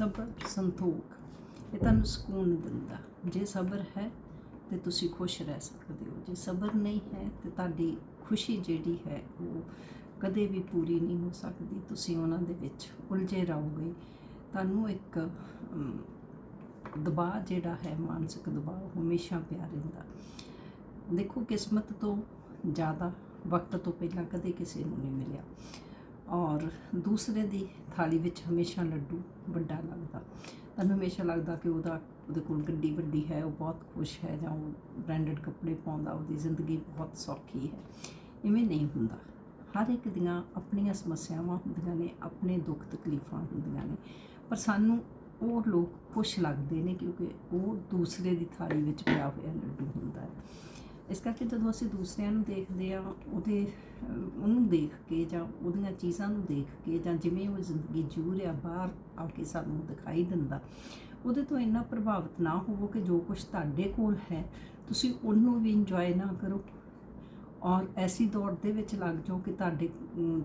ਸਬਰ ਸੰਤੋਖ। ਇਹ ਤੁਹਾਨੂੰ ਸਕੂਨ ਦਿੰਦਾ। ਜੇ ਸਬਰ ਹੈ, ਤੇ ਤੁਸੀਂ ਖੁਸ਼ ਰਹਿ ਸਕਦੇ ਹੋ। ਜੇ ਸਬਰ ਨਹੀਂ ਹੈ, ਤੇ ਤੁਹਾਡੀ ਖੁਸ਼ੀ ਜਿਹੜੀ ਹੈ, ਉਹ ਕਦੇ ਵੀ ਪੂਰੀ ਨਹੀਂ ਹੋ ਸਕਦੀ। ਤੁਸੀਂ ਉਹਨਾਂ ਦੇ ਵਿੱਚ ਉਲਝੇ ਰਹੋਗੇ। ਤੁਹਾਨੂੰ ਇੱਕ ਦਬਾਅ ਜਿਹੜਾ ਹੈ, ਮਾਨਸਿਕ ਦਬਾਅ, ਉਹ ਹਮੇਸ਼ਾ ਪਿਆ ਰਹਿੰਦਾ। ਦੇਖੋ, ਕਿਸਮਤ ਤੋਂ ਜ਼ਿਆਦਾ ਵਕਤ ਤੋਂ ਪਹਿਲਾਂ ਕਦੇ ਕਿਸੇ ਨੂੰ ਨਹੀਂ ਮਿਲਿਆ। ਔਰ ਦੂਸਰੇ ਦੀ ਥਾਲੀ ਵਿੱਚ ਹਮੇਸ਼ਾ ਲੱਡੂ ਵੱਡਾ ਲੱਗਦਾ। ਤੁਹਾਨੂੰ ਹਮੇਸ਼ਾ ਲੱਗਦਾ ਕਿ ਉਹਦਾ, ਉਹਦੇ ਕੋਲ ਗੱਡੀ ਵੱਡੀ ਹੈ, ਉਹ ਬਹੁਤ ਖੁਸ਼ ਹੈ ਜਾਂ ਉਹ ਬ੍ਰਾਂਡਡ ਕੱਪੜੇ ਪਾਉਂਦਾ, ਉਹਦੀ ਜ਼ਿੰਦਗੀ ਬਹੁਤ ਸੌਖੀ ਹੈ। ਇਵੇਂ ਨਹੀਂ ਹੁੰਦਾ। ਹਰ ਇੱਕ ਦੀਆਂ ਆਪਣੀਆਂ ਸਮੱਸਿਆਵਾਂ ਹੁੰਦੀਆਂ ਨੇ, ਆਪਣੇ ਦੁੱਖ ਤਕਲੀਫਾਂ ਹੁੰਦੀਆਂ ਨੇ। ਪਰ ਸਾਨੂੰ ਉਹ ਲੋਕ ਖੁਸ਼ ਲੱਗਦੇ ਨੇ ਕਿਉਂਕਿ ਉਹ ਦੂਸਰੇ ਦੀ ਥਾਲੀ ਵਿੱਚ ਪਿਆ ਹੋਇਆ ਲੱਡੂ ਹੁੰਦਾ ਹੈ। ਇਸ ਕਰਕੇ ਜਦੋਂ ਅਸੀਂ ਦੂਸਰਿਆਂ ਨੂੰ ਦੇਖਦੇ ਆ ਉਹਦੇ ਉਹਨੂੰ ਦੇਖ ਕੇ ਜਾਂ ਉਹਦੀਆਂ ਚੀਜ਼ਾਂ ਨੂੰ ਦੇਖ ਕੇ ਜਾਂ ਜਿਵੇਂ ਉਹ ਜ਼ਿੰਦਗੀ ਜੂ ਰਿਹਾ ਬਾਹਰ ਆ ਕੇ ਸਾਨੂੰ ਦਿਖਾਈ ਦਿੰਦਾ, ਉਹਦੇ ਤੋਂ ਇੰਨਾ ਪ੍ਰਭਾਵਿਤ ਨਾ ਹੋਵੋ ਕਿ ਜੋ ਕੁਝ ਤੁਹਾਡੇ ਕੋਲ ਹੈ, ਤੁਸੀਂ ਉਹਨੂੰ ਵੀ ਇੰਜੋਏ ਨਾ ਕਰੋ। ਔਰ ਐਸੀ ਦੌੜ ਦੇ ਵਿੱਚ ਲੱਗ ਜਾਓ ਕਿ ਤੁਹਾਡੇ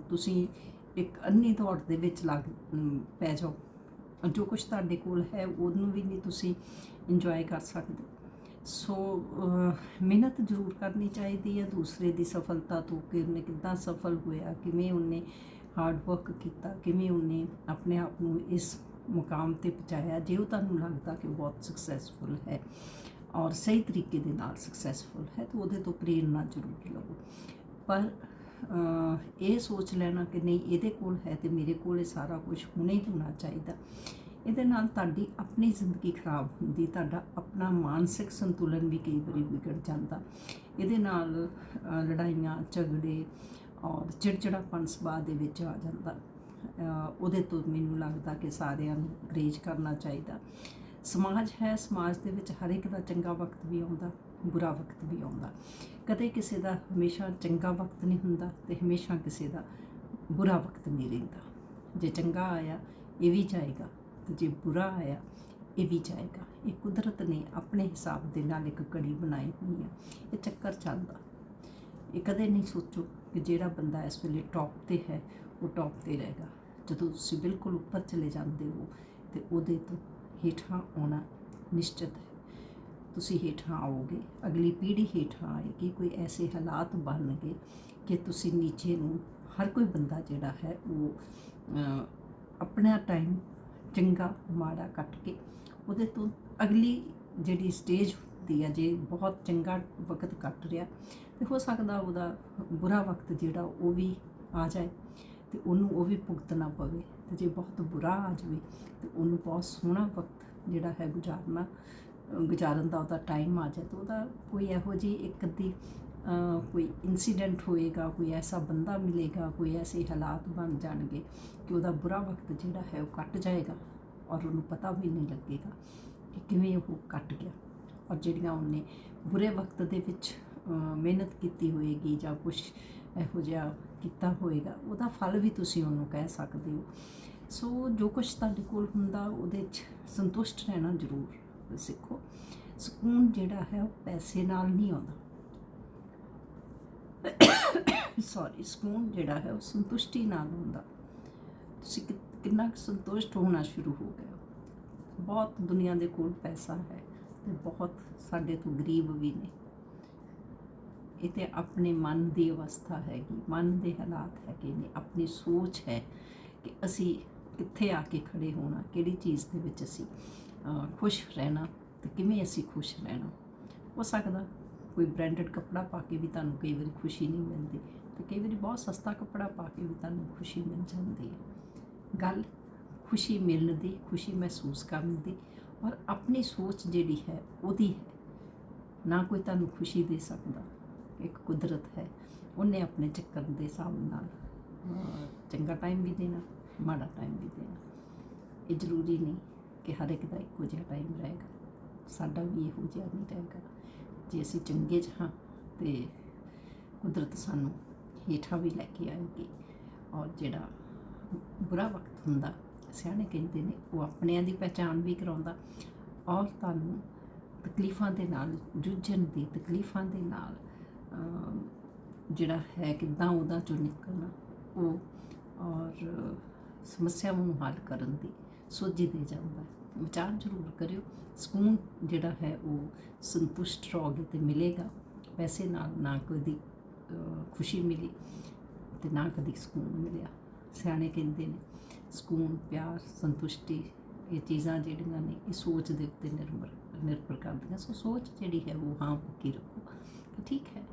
ਤੁਸੀਂ ਇੱਕ ਅੰਨੀ ਦੌੜ ਦੇ ਵਿੱਚ ਲੱਗ ਪੈ ਜਾਓ। ਜੋ ਕੁਝ ਤੁਹਾਡੇ ਕੋਲ ਹੈ, ਉਹਨੂੰ ਵੀ ਨਹੀਂ ਤੁਸੀਂ ਇੰਜੋਏ ਕਰ ਸਕਦੇ। ਸੋ ਮਿਹਨਤ ਜ਼ਰੂਰ ਕਰਨੀ ਚਾਹੀਦੀ ਹੈ ਦੂਸਰੇ ਦੀ ਸਫਲਤਾ ਤੋਂ ਕਿ ਉਹਨੇ ਕਿੱਦਾਂ ਸਫਲ ਹੋਇਆ, ਕਿਵੇਂ ਉਹਨੇ ਹਾਰਡ ਵਰਕ ਕੀਤਾ, ਕਿਵੇਂ ਉਹਨੇ ਆਪਣੇ ਆਪ ਨੂੰ ਇਸ ਮੁਕਾਮ ਤੇ ਪਹੁੰਚਾਇਆ, ਜੇ ਉਹ ਤੁਹਾਨੂੰ ਲੱਗਦਾ ਕਿ ਉਹ ਬਹੁਤ ਸਕਸੈਸਫੁਲ ਹੈ ਔਰ ਸਹੀ ਤਰੀਕੇ ਦੇ ਨਾਲ ਸਕਸੈਸਫੁਲ ਹੈ, ਤਾਂ ਉਹਦੇ ਤੋਂ ਪ੍ਰੇਰਨਾ ਜ਼ਰੂਰ ਲਵੋ। ਪਰ ਇਹ ਸੋਚ ਲੈਣਾ ਕਿ ਨਹੀਂ, ਇਹਦੇ ਕੋਲ ਹੈ ਤੇ ਮੇਰੇ ਕੋਲ ਇਹ ਸਾਰਾ ਕੁਝ ਹੁਣੇ ਹੋਣਾ ਚਾਹੀਦਾ। ਇਹਦੇ ਨਾਲ ਤੁਹਾਡੀ ਆਪਣੀ ਜ਼ਿੰਦਗੀ ਖਰਾਬ ਹੁੰਦੀ, ਤੁਹਾਡਾ ਆਪਣਾ ਮਾਨਸਿਕ ਸੰਤੁਲਨ ਵੀ ਕਈ ਵਾਰੀ ਵਿਗੜ ਜਾਂਦਾ। ਇਹਦੇ ਨਾਲ ਲੜਾਈਆਂ, ਝਗੜੇ ਔਰ ਚਿੜਚਿੜਾਪਨ ਸੁਭਾਅ ਦੇ ਵਿੱਚ ਆ ਜਾਂਦਾ। ਉਹਦੇ ਤੋਂ ਮੈਨੂੰ ਲੱਗਦਾ ਕਿ ਸਾਰਿਆਂ ਨੂੰ ਗਰੇਜ ਕਰਨਾ ਚਾਹੀਦਾ। ਸਮਾਜ ਹੈ, ਸਮਾਜ ਦੇ ਵਿੱਚ ਹਰ ਇੱਕ ਦਾ ਚੰਗਾ ਵਕਤ ਵੀ ਆਉਂਦਾ, ਬੁਰਾ ਵਕਤ ਵੀ ਆਉਂਦਾ। ਕਦੇ ਕਿਸੇ ਦਾ ਹਮੇਸ਼ਾ ਚੰਗਾ ਵਕਤ ਨਹੀਂ ਹੁੰਦਾ ਤੇ ਹਮੇਸ਼ਾ ਕਿਸੇ ਦਾ ਬੁਰਾ ਵਕਤ ਨਹੀਂ ਰਹਿੰਦਾ। ਜੇ ਚੰਗਾ ਆਇਆ, ਇਹ ਵੀ ਜਾਏਗਾ। ਜੇ ਬੁਰਾ ਆਇਆ, ਇਹ ਵੀ ਜਾਏਗਾ। ਇਹ ਕੁਦਰਤ ਨੇ ਆਪਣੇ ਹਿਸਾਬ ਦੇ ਨਾਲ ਇੱਕ ਘੜੀ ਬਣਾਈ ਹੋਈ ਹੈ ਇਹ ਚੱਕਰ ਚੱਲਦਾ। ਇਹ ਕਦੇ ਨਹੀਂ ਸੋਚੋ ਕਿ ਜਿਹੜਾ ਬੰਦਾ ਇਸ ਵੇਲੇ ਟੌਪ ਤੇ ਹੈ, ਉਹ ਟੌਪ ਤੇ ਰਹੇਗਾ। ਜਦੋਂ ਤੁਸੀਂ ਬਿਲਕੁਲ ਉੱਪਰ ਚਲੇ ਜਾਂਦੇ ਹੋ, ਤੇ ਉਹਦੇ ਤੋਂ ਹੇਠਾਂ ਆਉਣਾ ਨਿਸ਼ਚਿਤ ਹੈ। ਤੁਸੀਂ ਹੇਠਾਂ ਆਓਗੇ, ਅਗਲੀ ਪੀੜ੍ਹੀ ਹੇਠਾਂ ਆਏਗੀ, ਕੋਈ ਐਸੇ ਹਾਲਾਤ ਬਣਨਗੇ ਕਿ ਤੁਸੀਂ ਨੀਚੇ ਨੂੰ, ਹਰ ਕੋਈ ਬੰਦਾ ਜਿਹੜਾ ਹੈ, ਉਹ ਆਪਣਾ ਟਾਈਮ ਚੰਗਾ ਮਾੜਾ ਕੱਟ ਕੇ ਉਹਦੇ ਤੋਂ ਅਗਲੀ ਜਿਹੜੀ ਸਟੇਜ ਹੁੰਦੀ ਆ, ਜੇ ਬਹੁਤ ਚੰਗਾ ਵਕਤ ਕੱਟ ਰਿਹਾ, ਤੇ ਹੋ ਸਕਦਾ ਉਹਦਾ ਬੁਰਾ ਵਕਤ ਜਿਹੜਾ ਉਹ ਵੀ ਆ ਜਾਏ ਤੇ ਉਹਨੂੰ ਉਹ ਵੀ ਭੁਗਤਣਾ ਪਵੇ। ਤੇ ਜੇ ਬਹੁਤ ਬੁਰਾ ਆ ਜਾਵੇ, ਤੇ ਉਹਨੂੰ ਬਹੁਤ ਸੋਹਣਾ ਵਕਤ ਜਿਹੜਾ ਹੈ ਗੁਜ਼ਾਰਨਾ, ਗੁਜ਼ਾਰਨ ਦਾ ਉਹਦਾ ਟਾਈਮ ਆ ਜਾਏ, ਤਾਂ ਉਹਦਾ ਕੋਈ ਇਹੋ ਜਿਹੀ ਇੱਕ ਅੱਧੀ ਕੋਈ ਇਨਸੀਡੈਂਟ ਹੋਏਗਾ, ਕੋਈ ਐਸਾ ਬੰਦਾ ਮਿਲੇਗਾ, ਕੋਈ ਐਸੇ ਹਾਲਾਤ ਬਣ ਜਾਣਗੇ ਕਿ ਉਹਦਾ ਬੁਰਾ ਵਕਤ ਜਿਹੜਾ ਹੈ ਉਹ ਕੱਟ ਜਾਏਗਾ ਔਰ ਉਹਨੂੰ ਪਤਾ ਵੀ ਨਹੀਂ ਲੱਗੇਗਾ ਕਿ ਕਿਵੇਂ ਉਹ ਕੱਟ ਗਿਆ। ਔਰ ਜਿਹੜੀਆਂ ਉਹਨੇ ਬੁਰੇ ਵਕਤ ਦੇ ਵਿੱਚ ਮਿਹਨਤ ਕੀਤੀ ਹੋਏਗੀ ਜਾਂ ਕੁਝ ਇਹੋ ਜਿਹਾ ਕੀਤਾ ਹੋਏਗਾ, ਉਹਦਾ ਫਲ ਵੀ ਤੁਸੀਂ ਉਹਨੂੰ ਕਹਿ ਸਕਦੇ ਹੋ। ਸੋ ਜੋ ਕੁਝ ਤੁਹਾਡੇ ਕੋਲ ਹੁੰਦਾ, ਉਹਦੇ 'ਚ ਸੰਤੁਸ਼ਟ ਰਹਿਣਾ ਜ਼ਰੂਰ ਸਿੱਖੋ। ਸਕੂਨ ਜਿਹੜਾ ਹੈ ਉਹ ਪੈਸੇ ਨਾਲ ਨਹੀਂ ਆਉਂਦਾ। ਸੌਰੀ ਸਕੂਨ ਜਿਹੜਾ ਹੈ ਉਹ ਸੰਤੁਸ਼ਟੀ ਨਾਲ ਹੁੰਦਾ। ਤੁਸੀਂ ਕਿ- ਕਿੰਨਾ ਕੁ ਸੰਤੁਸ਼ਟ ਹੋਣਾ ਸ਼ੁਰੂ ਹੋ ਗਏ ਬਹੁਤ ਦੁਨੀਆ ਦੇ ਕੋਲ ਪੈਸਾ ਹੈ ਤੇ ਬਹੁਤ ਸਾਡੇ ਤੋਂ ਗਰੀਬ ਵੀ ਨੇ। ਇਹ ਤੇ ਆਪਣੇ ਮਨ ਦੀ ਅਵਸਥਾ ਹੈਗੀ, ਮਨ ਦੇ ਹਾਲਾਤ ਹੈਗੇ ਨੇ। ਆਪਣੀ ਸੋਚ ਹੈ ਕਿ ਅਸੀਂ ਕਿੱਥੇ ਆ ਕੇ ਖੜੇ ਹੋਣਾ, ਕਿਹੜੀ ਚੀਜ਼ ਦੇ ਵਿੱਚ ਅਸੀਂ ਖੁਸ਼ ਰਹਿਣਾ ਤੇ ਕਿਵੇਂ ਅਸੀਂ ਖੁਸ਼ ਰਹਿਣਾ। ਹੋ ਸਕਦਾ ਕੋਈ ਬ੍ਰਾਂਡਡ ਕੱਪੜਾ ਪਾ ਕੇ ਵੀ ਤੁਹਾਨੂੰ ਕਈ ਵਾਰੀ ਖੁਸ਼ੀ ਨਹੀਂ ਮਿਲਦੀ। ਤੇ ਕਈ ਵਾਰੀ ਬਹੁਤ ਸਸਤਾ ਕੱਪੜਾ ਪਾ ਕੇ ਵੀ ਤੁਹਾਨੂੰ ਖੁਸ਼ੀ ਮਿਲ ਜਾਂਦੀ ਹੈ। ਗੱਲ ਖੁਸ਼ੀ ਮਿਲਣ ਦੀ, ਖੁਸ਼ੀ ਮਹਿਸੂਸ ਕਰਨ ਦੀ ਔਰ ਆਪਣੀ ਸੋਚ ਜਿਹੜੀ ਹੈ ਉਹਦੀ ਹੈ। ਨਾ ਕੋਈ ਤੁਹਾਨੂੰ ਖੁਸ਼ੀ ਦੇ ਸਕਦਾ, ਇੱਕ ਕੁਦਰਤ ਹੈ, ਉਹਨੇ ਆਪਣੇ ਚੱਕਰ ਦੇ ਹਿਸਾਬ ਨਾਲ ਚੰਗਾ ਟਾਈਮ ਵੀ ਦੇਣਾ, ਮਾੜਾ ਟਾਈਮ ਵੀ ਦੇਣਾ। ਇਹ ਜ਼ਰੂਰੀ ਨਹੀਂ ਕਿ ਹਰ ਇੱਕ ਦਾ ਇੱਕੋ ਜਿਹਾ ਟਾਈਮ ਰਹੇਗਾ। ਸਾਡਾ ਵੀ ਇਹੋ ਜਿਹਾ ਨਹੀਂ ਰਹੇਗਾ। ਜੇ ਅਸੀਂ ਚੰਗੇ 'ਚ ਹਾਂ ਤੇ ਕੁਦਰਤ ਸਾਨੂੰ ਹੇਠਾਂ ਵੀ ਲੈ ਕੇ ਆਏਗੀ। ਔਰ ਜਿਹੜਾ ਬੁਰਾ ਵਕਤ ਹੁੰਦਾ ਸਿਆਣੇ ਕਹਿੰਦੇ ਨੇ ਉਹ ਆਪਣਿਆਂ ਦੀ ਪਹਿਚਾਣ ਵੀ ਕਰਾਉਂਦਾ। ਔਰ ਤੁਹਾਨੂੰ ਤਕਲੀਫਾਂ ਦੇ ਨਾਲ ਜੂਝਣ ਦੀ ਤਕਲੀਫਾਂ ਦੇ ਨਾਲ ਜਿਹੜਾ ਹੈ ਕਿੱਦਾਂ ਉਹਦਾ ਚੋਂ ਨਿਕਲਣਾ ਉਹ ਔਰ ਸਮੱਸਿਆਵਾਂ ਨੂੰ ਹੱਲ ਕਰਨ ਦੀ ਸੋਝੀ ਦੇ ਜਾਂਦਾ ਵਿਚਾਰ ਜ਼ਰੂਰ ਕਰਿਓ। ਸਕੂਨ ਜਿਹੜਾ ਹੈ ਉਹ ਸੰਤੁਸ਼ਟ ਰਹੋਗੇ ਤੇ ਮਿਲੇਗਾ। ਪੈਸੇ ਨਾਲ ਨਾ ਕੋਈ ਅਹ, ਖੁਸ਼ੀ ਮਿਲੀ ਤੇ ਨਾ ਕਦੀ ਸਕੂਨ ਮਿਲਿਆ। ਸਿਆਣੇ ਕਹਿੰਦੇ ਨੇ, ਸਕੂਨ, ਪਿਆਰ, ਸੰਤੁਸ਼ਟੀ, ਇਹ ਚੀਜ਼ਾਂ ਜਿਹੜੀਆਂ ਨੇ, ਇਹ ਸੋਚ ਦੇ ਉੱਤੇ ਨਿਰਭਰ ਨਿਰਭਰ ਕਰਦੀਆਂ। ਸੋ ਸੋਚ ਜਿਹੜੀ ਹੈ ਉਹ ਹਾਂ ਪੱਕੀ ਰੱਖੋ। ਠੀਕ ਹੈ।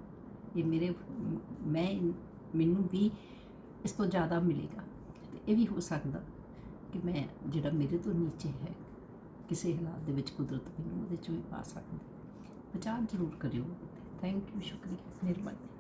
ਇਹ ਮੇਰੇ, ਮੈਂ ਮੈਨੂੰ ਵੀ ਇਸ ਤੋਂ ਜ਼ਿਆਦਾ ਮਿਲੇਗਾ। ਤੇ ਇਹ ਵੀ ਹੋ ਸਕਦਾ ਕਿ ਮੈਂ ਜਿਹੜਾ ਮੇਰੇ ਤੋਂ ਨੀਚੇ ਹੈ, ਕਿਸੇ ਹਾਲਾਤ ਦੇ ਵਿੱਚ ਕੁਦਰਤ ਮੈਨੂੰ ਉਹਦੇ ਚੋਂ ਹੀ ਪਾ ਸਕਦੀ। ਵਿਚਾਰ ਜ਼ਰੂਰ ਕਰਿਓ। ਥੈਂਕ ਯੂ ਸ਼ੁਕਰੀਆ। ਮਿਹਰਬਾਨੀ।